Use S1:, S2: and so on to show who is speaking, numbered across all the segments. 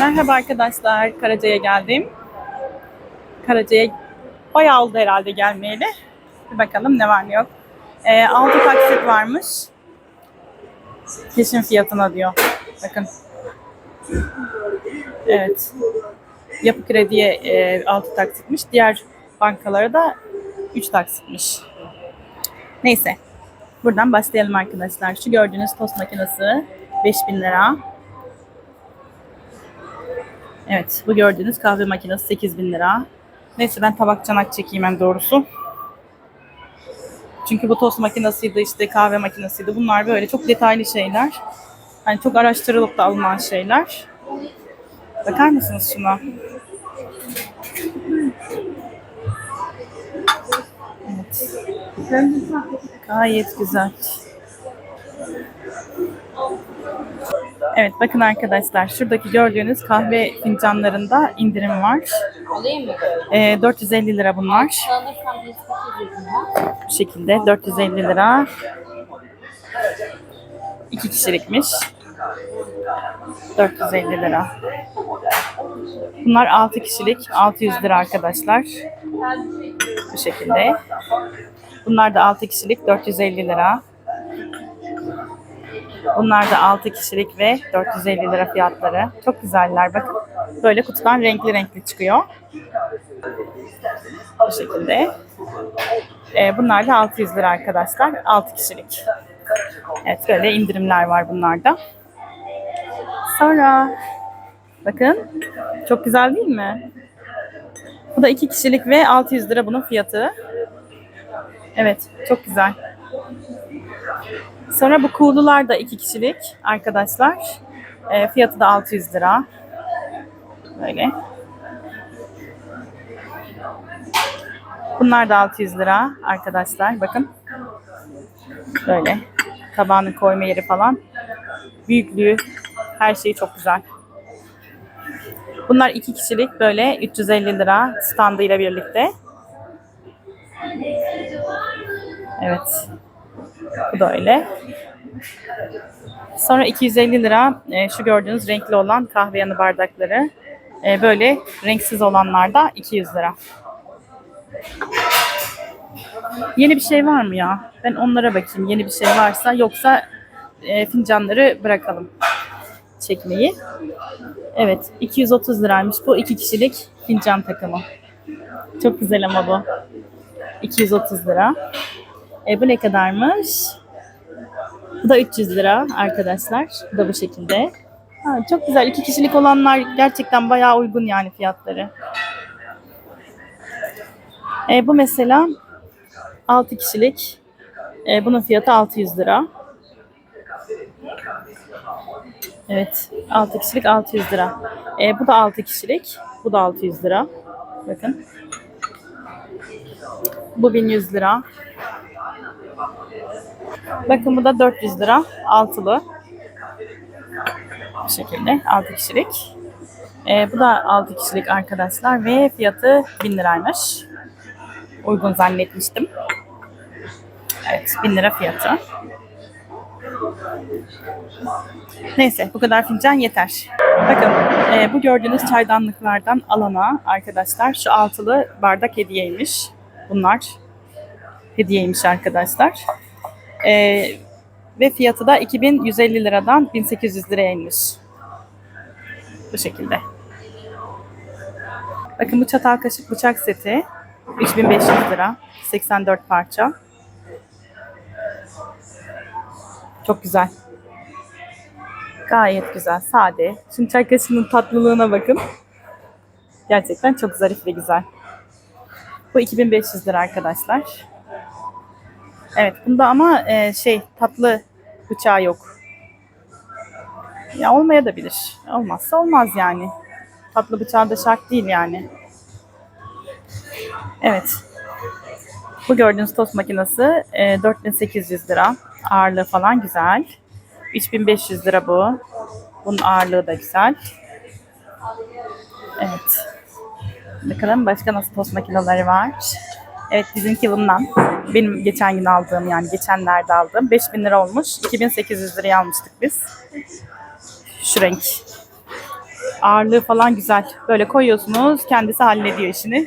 S1: Merhaba arkadaşlar, Karaca'ya geldim. Karaca'ya bayağı oldu herhalde gelmeyeli. Bir bakalım ne var ne yok. Ee, 6 taksit varmış. Keşin fiyatına diyor. Bakın. Evet. Yapı krediye e, 6 taksitmiş. Diğer bankalara da 3 taksitmiş. Neyse. Buradan başlayalım arkadaşlar. Şu gördüğünüz tost makinesi 5000 lira. Evet, bu gördüğünüz kahve makinesi 8000 lira. Neyse ben tabak çanak çekeyim en doğrusu. Çünkü bu tost makinesiydi, işte kahve makinesiydi. Bunlar böyle çok detaylı şeyler. Hani çok araştırılıp da alınan şeyler. Bakar mısınız şuna? Evet. Gayet güzel. Evet bakın arkadaşlar şuradaki gördüğünüz kahve fincanlarında indirim var.
S2: Alayım mı?
S1: Ee, 450 lira bunlar.
S2: Alırsam biz 800 lira.
S1: Bu şekilde 450 lira. İki kişilikmiş. 450 lira. Bunlar 6 kişilik 600 lira arkadaşlar. Bu şekilde. Bunlar da 6 kişilik 450 lira. Bunlar da 6 kişilik ve 450 lira fiyatları. Çok güzeller. Bakın böyle kutudan renkli renkli çıkıyor. Bu şekilde. Ee, bunlar da 600 lira arkadaşlar. 6 kişilik. Evet böyle indirimler var bunlarda. Sonra bakın çok güzel değil mi? Bu da 2 kişilik ve 600 lira bunun fiyatı. Evet çok güzel. Sonra bu kuğulular da 2 kişilik arkadaşlar. Ee, fiyatı da 600 lira. Böyle. Bunlar da 600 lira arkadaşlar. Bakın. Böyle. Tabağını koyma yeri falan. Büyüklüğü. Her şeyi çok güzel. Bunlar iki kişilik böyle 350 lira standıyla birlikte. Evet. Bu da öyle. Sonra 250 lira e, şu gördüğünüz renkli olan kahve yanı bardakları. E, böyle renksiz olanlar da 200 lira. Yeni bir şey var mı ya? Ben onlara bakayım. Yeni bir şey varsa yoksa e, fincanları bırakalım çekmeyi. Evet, 230 liraymış bu iki kişilik fincan takımı. Çok güzel ama bu. 230 lira. E, bu ne kadarmış? Bu da 300 lira arkadaşlar. Bu da bu şekilde. Ha, çok güzel. İki kişilik olanlar gerçekten bayağı uygun yani fiyatları. E, bu mesela 6 kişilik. E, bunun fiyatı 600 lira. Evet. 6 kişilik 600 lira. E, bu da 6 kişilik. Bu da 600 lira. Bakın. Bu 1100 lira. Bakın bu da 400 lira. Altılı. Bu şekilde. 6 kişilik. E, bu da 6 kişilik arkadaşlar ve fiyatı 1000 liraymış. Uygun zannetmiştim. Evet 1000 lira fiyatı. Neyse bu kadar fincan yeter. Bakın e, bu gördüğünüz çaydanlıklardan alana arkadaşlar şu altılı bardak hediyeymiş. Bunlar hediyeymiş arkadaşlar. E, ve fiyatı da 2150 liradan 1800 liraya inmiş. Bu şekilde. Bakın bu çatal kaşık bıçak seti 3500 lira. 84 parça. Çok güzel. Gayet güzel, sade. Şimdi çay kaşığının tatlılığına bakın. Gerçekten çok zarif ve güzel. Bu 2500 lira arkadaşlar. Evet, bunda ama e, şey tatlı bıçağı yok. Ya olmaya da bilir. Olmazsa olmaz yani. Tatlı bıçağı da şart değil yani. Evet. Bu gördüğünüz tost makinesi e, 4800 lira. Ağırlığı falan güzel. 3500 lira bu. Bunun ağırlığı da güzel. Evet. Bakalım başka nasıl tost makineleri var. Evet bizimki bundan. Benim geçen gün aldığım yani geçenlerde aldığım. 5000 lira olmuş. 2800 liraya almıştık biz. Şu renk. Ağırlığı falan güzel. Böyle koyuyorsunuz. Kendisi hallediyor işini.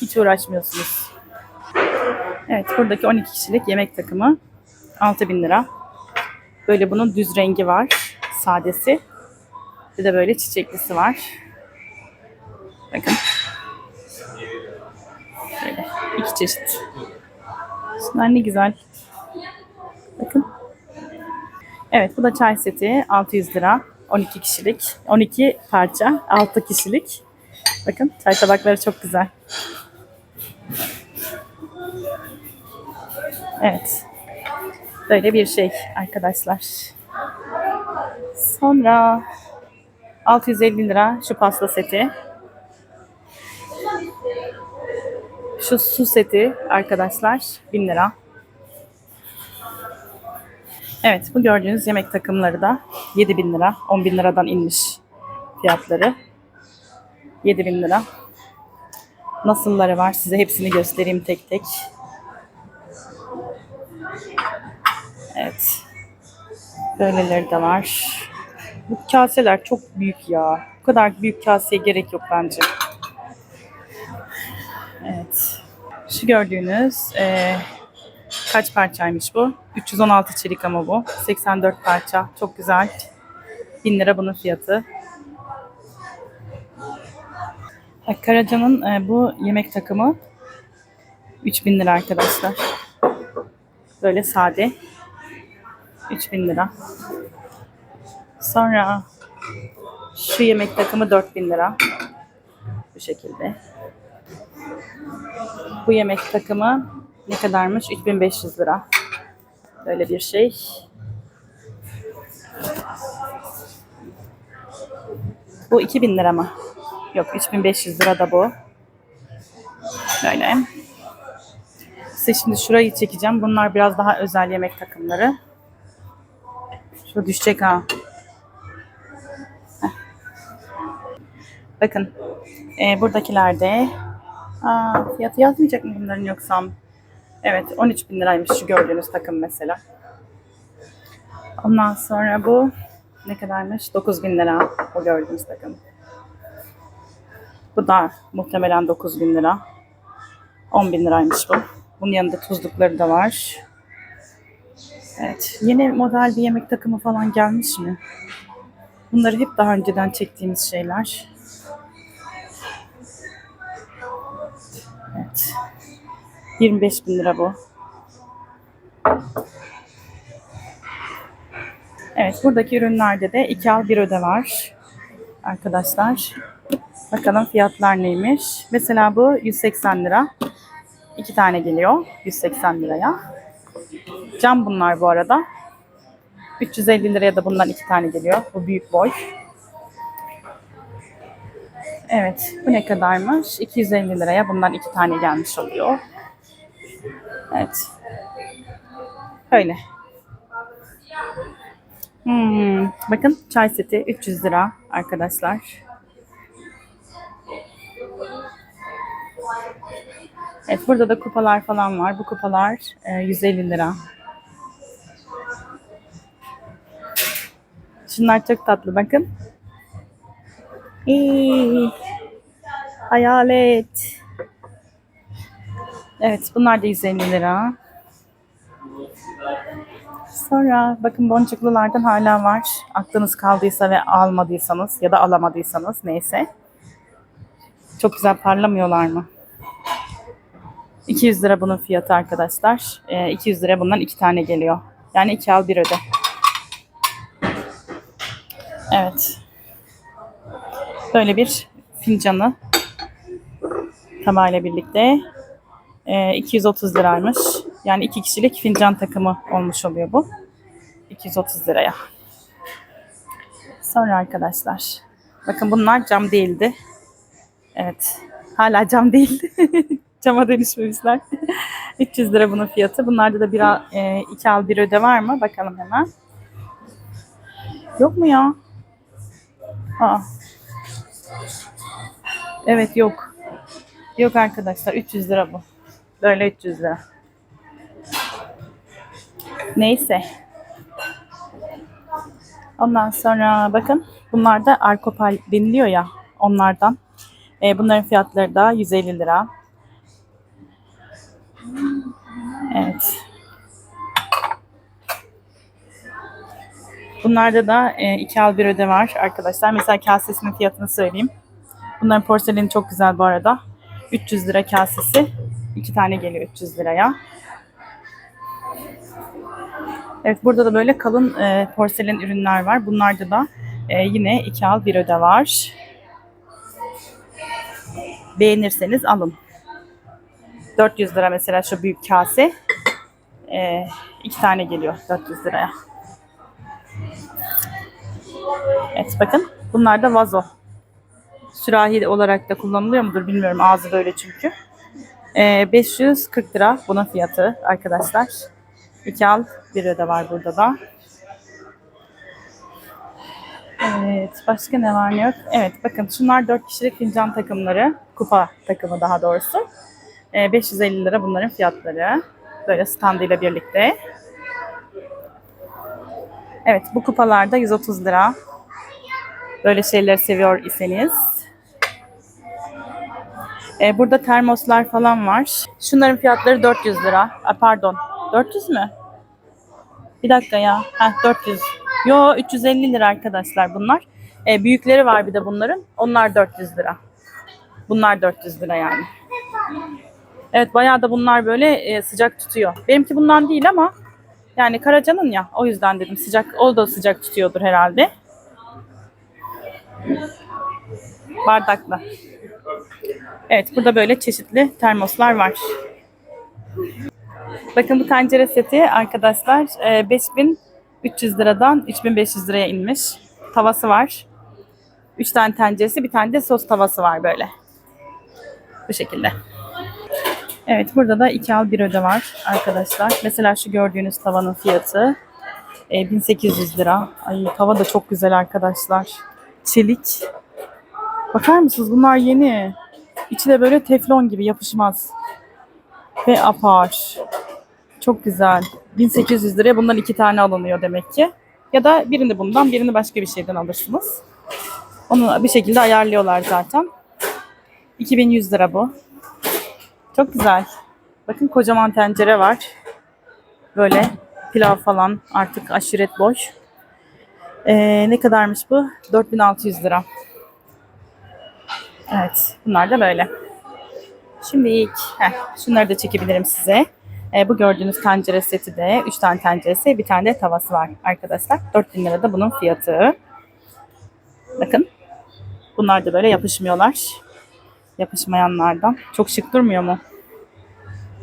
S1: Hiç uğraşmıyorsunuz. Evet buradaki 12 kişilik yemek takımı 6000 lira. Böyle bunun düz rengi var. Sadesi. Bir de böyle çiçeklisi var. Bakın. İki çeşit. Şunlar ne güzel. Bakın. Evet bu da çay seti 600 lira. 12 kişilik. 12 parça. 6 kişilik. Bakın çay tabakları çok güzel. Evet. Böyle bir şey arkadaşlar. Sonra 650 lira şu pasta seti. Şu su seti arkadaşlar 1000 lira. Evet bu gördüğünüz yemek takımları da 7000 lira. 10 bin liradan inmiş fiyatları. 7000 lira. Nasılları var size hepsini göstereyim tek tek. Evet. Böyleleri de var. Bu kaseler çok büyük ya. Bu kadar büyük kaseye gerek yok bence. Evet. Şu gördüğünüz eee, kaç parçaymış bu? 316 çelik ama bu. 84 parça. Çok güzel. 1000 lira bunun fiyatı. Karaca'nın e, bu yemek takımı 3000 lira arkadaşlar. Böyle sade. 3000 lira. Sonra şu yemek takımı 4000 lira. Bu şekilde. Bu yemek takımı ne kadarmış? 3500 lira. Böyle bir şey. Bu 2000 lira mı? Yok 3500 lira da bu. Böyle. Size şimdi şurayı çekeceğim. Bunlar biraz daha özel yemek takımları. Şu düşecek ha. Bakın. E, buradakilerde Aa, fiyatı yazmayacak mı bunların yoksa? Evet 13 bin liraymış şu gördüğünüz takım mesela. Ondan sonra bu ne kadarmış? 9 bin lira o gördüğünüz takım. Bu da muhtemelen 9 bin lira. 10 bin liraymış bu. Bunun yanında tuzlukları da var. Evet. Yeni model bir yemek takımı falan gelmiş mi? Bunları hep daha önceden çektiğimiz şeyler. 25 bin lira bu. Evet buradaki ürünlerde de 2 al 1 öde var. Arkadaşlar. Bakalım fiyatlar neymiş. Mesela bu 180 lira. 2 tane geliyor 180 liraya. Cam bunlar bu arada. 350 liraya da bundan 2 tane geliyor. Bu büyük boy. Evet, bu ne kadarmış? 250 liraya bundan iki tane gelmiş oluyor. Evet. Öyle. Hmm, bakın çay seti 300 lira arkadaşlar. Evet, burada da kupalar falan var. Bu kupalar e, 150 lira. Şunlar çok tatlı bakın. İyi. Hayalet. Evet bunlar da 150 lira. Sonra bakın boncuklulardan hala var. Aklınız kaldıysa ve almadıysanız ya da alamadıysanız neyse. Çok güzel parlamıyorlar mı? 200 lira bunun fiyatı arkadaşlar. Ee, 200 lira bundan iki tane geliyor. Yani iki al bir öde. Evet. Böyle bir fincanı tabağıyla birlikte e, 230 liraymış. Yani iki kişilik fincan takımı olmuş oluyor bu. 230 liraya. Sonra arkadaşlar. Bakın bunlar cam değildi. Evet. Hala cam değil. Cama dönüşmemişler. 300 lira bunun fiyatı. Bunlarda da bir al, e, iki al bir öde var mı? Bakalım hemen. Yok mu ya? Aa, Evet yok. Yok arkadaşlar 300 lira bu. Böyle 300 lira. Neyse. Ondan sonra bakın Bunlar da Arkopal deniliyor ya onlardan. E, bunların fiyatları da 150 lira. Evet. Bunlarda da e, iki al bir öde var arkadaşlar. Mesela kasesinin fiyatını söyleyeyim. Bunların porseleni çok güzel bu arada. 300 lira kasesi. İki tane geliyor 300 liraya. Evet burada da böyle kalın e, porselen ürünler var. Bunlarda da e, yine iki al bir öde var. Beğenirseniz alın. 400 lira mesela şu büyük kase. E, iki tane geliyor 400 liraya. Evet bakın bunlar da vazo. Sürahi olarak da kullanılıyor mudur bilmiyorum ağzı böyle çünkü. E, 540 lira bunun fiyatı arkadaşlar. İki al bir öde var burada da. Evet başka ne var ne yok. Evet bakın şunlar 4 kişilik fincan takımları. Kupa takımı daha doğrusu. E, 550 lira bunların fiyatları. Böyle standıyla birlikte. Evet bu kupalarda 130 lira. Böyle şeyleri seviyor iseniz. Ee, burada termoslar falan var. Şunların fiyatları 400 lira. Aa, pardon. 400 mü? Bir dakika ya. Heh, 400. Yo 350 lira arkadaşlar bunlar. Ee, büyükleri var bir de bunların. Onlar 400 lira. Bunlar 400 lira yani. Evet bayağı da bunlar böyle e, sıcak tutuyor. Benimki bundan değil ama yani Karaca'nın ya o yüzden dedim sıcak. O da sıcak tutuyordur herhalde. Bardakla. Evet burada böyle çeşitli termoslar var. Bakın bu tencere seti arkadaşlar e, 5300 liradan 3500 liraya inmiş. Tavası var. 3 tane tenceresi bir tane de sos tavası var böyle. Bu şekilde. Evet burada da iki al bir öde var arkadaşlar. Mesela şu gördüğünüz tavanın fiyatı e, 1800 lira. Ay tava da çok güzel arkadaşlar. Çelik. Bakar mısınız bunlar yeni. İçi de böyle teflon gibi yapışmaz. Ve apar. Çok güzel. 1800 liraya bundan iki tane alınıyor demek ki. Ya da birini bundan birini başka bir şeyden alırsınız. Onu bir şekilde ayarlıyorlar zaten. 2100 lira bu. Çok güzel. Bakın kocaman tencere var. Böyle pilav falan artık aşiret boş. Ee, ne kadarmış bu? 4600 lira. Evet. Bunlar da böyle. Şimdi ilk heh, şunları da çekebilirim size. Ee, bu gördüğünüz tencere seti de 3 tane tenceresi bir tane de tavası var arkadaşlar. 4000 lira da bunun fiyatı. Bakın. Bunlar da böyle yapışmıyorlar. Yapışmayanlardan. Çok şık durmuyor mu?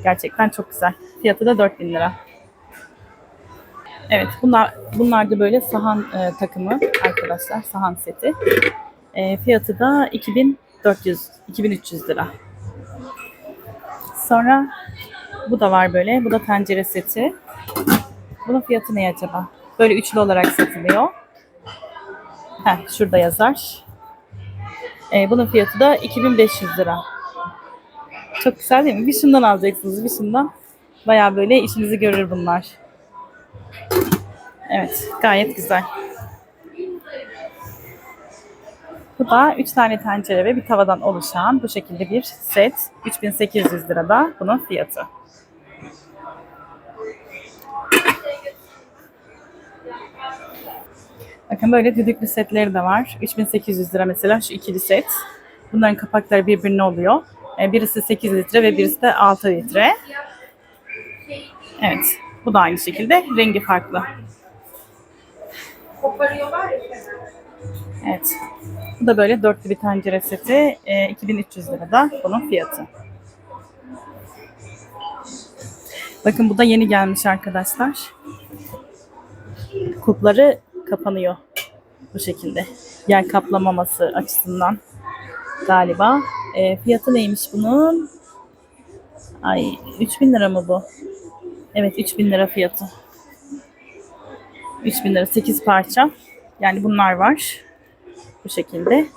S1: Gerçekten çok güzel. Fiyatı da 4000 lira. Evet bunlar bunlar da böyle sahan e, takımı arkadaşlar. Sahan seti. E, fiyatı da 2400 2300 lira. Sonra bu da var böyle. Bu da tencere seti. Bunun fiyatı ne acaba? Böyle üçlü olarak satılıyor. Heh, şurada yazar. E, bunun fiyatı da 2500 lira. Çok güzel değil mi? Bir şundan alacaksınız, bir şundan. Bayağı böyle işinizi görür bunlar. Evet, gayet güzel. Bu da 3 tane tencere ve bir tavadan oluşan bu şekilde bir set. 3800 lira da bunun fiyatı. Bakın böyle düdüklü setleri de var. 3800 lira mesela şu ikili set. Bunların kapakları birbirine oluyor. Ee, Birisi 8 litre ve birisi de 6 litre. Evet. Bu da aynı şekilde. Rengi farklı. Evet. Bu da böyle dörtlü bir tencere seti. Ee, 2300 lira da bunun fiyatı. Bakın bu da yeni gelmiş arkadaşlar. Kulpları kapanıyor bu şekilde. Yer kaplamaması açısından galiba. E, fiyatı neymiş bunun? Ay 3000 lira mı bu? Evet 3000 lira fiyatı. 3000 lira 8 parça. Yani bunlar var. Bu şekilde.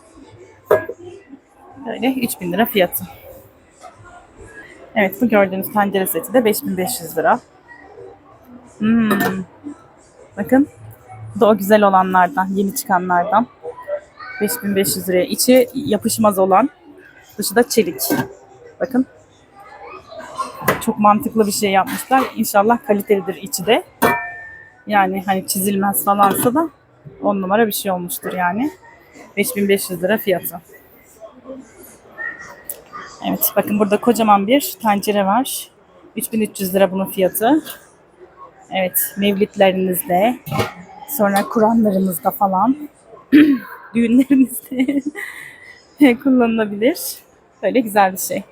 S1: Böyle 3000 lira fiyatı. Evet bu gördüğünüz tencere seti de 5500 lira. Hmm. Bakın. Bu da o güzel olanlardan, yeni çıkanlardan. 5500 liraya. İçi yapışmaz olan, dışı da çelik. Bakın. Çok mantıklı bir şey yapmışlar. İnşallah kalitelidir içi de. Yani hani çizilmez falansa da on numara bir şey olmuştur yani. 5500 lira fiyatı. Evet bakın burada kocaman bir tencere var. 3300 lira bunun fiyatı. Evet mevlitlerinizde sonra Kur'anlarınızda falan düğünlerinizde kullanılabilir. Böyle güzel bir şey.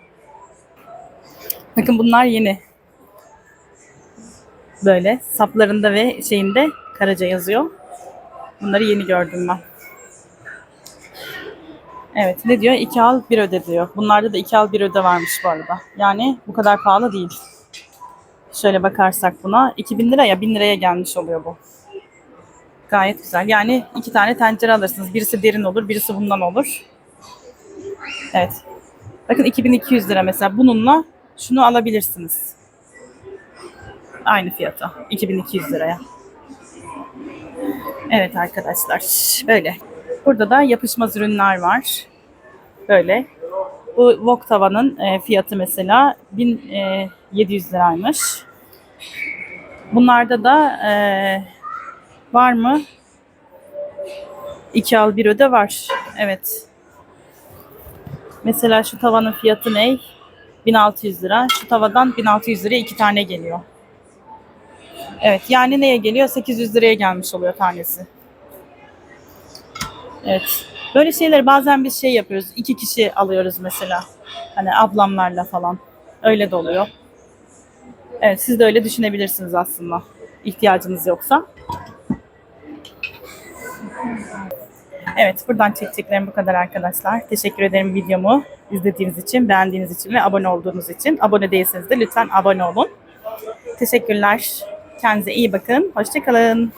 S1: Bakın bunlar yeni. Böyle saplarında ve şeyinde Karaca yazıyor. Bunları yeni gördüm ben. Evet ne diyor? 2 al 1 öde diyor. Bunlarda da 2 al 1 öde varmış bu arada. Yani bu kadar pahalı değil. Şöyle bakarsak buna 2000 lira ya 1000 liraya gelmiş oluyor bu. Gayet güzel. Yani iki tane tencere alırsınız. Birisi derin olur, birisi bundan olur. Evet. Bakın 2200 lira mesela. Bununla şunu alabilirsiniz. Aynı fiyata. 2200 liraya. Evet arkadaşlar. Böyle. Burada da yapışmaz ürünler var. Böyle. Bu wok tavanın e, fiyatı mesela 1700 liraymış. Bunlarda da e, var mı? 2 al 1 öde var. Evet. Mesela şu tavanın fiyatı ne? 1600 lira. Şu tavadan 1600 liraya iki tane geliyor. Evet yani neye geliyor? 800 liraya gelmiş oluyor tanesi. Evet. Böyle şeyleri bazen biz şey yapıyoruz. iki kişi alıyoruz mesela. Hani ablamlarla falan. Öyle de oluyor. Evet siz de öyle düşünebilirsiniz aslında. İhtiyacınız yoksa. Evet buradan çekeceklerim bu kadar arkadaşlar. Teşekkür ederim videomu izlediğiniz için, beğendiğiniz için ve abone olduğunuz için. Abone değilseniz de lütfen abone olun. Teşekkürler. Kendinize iyi bakın. Hoşçakalın.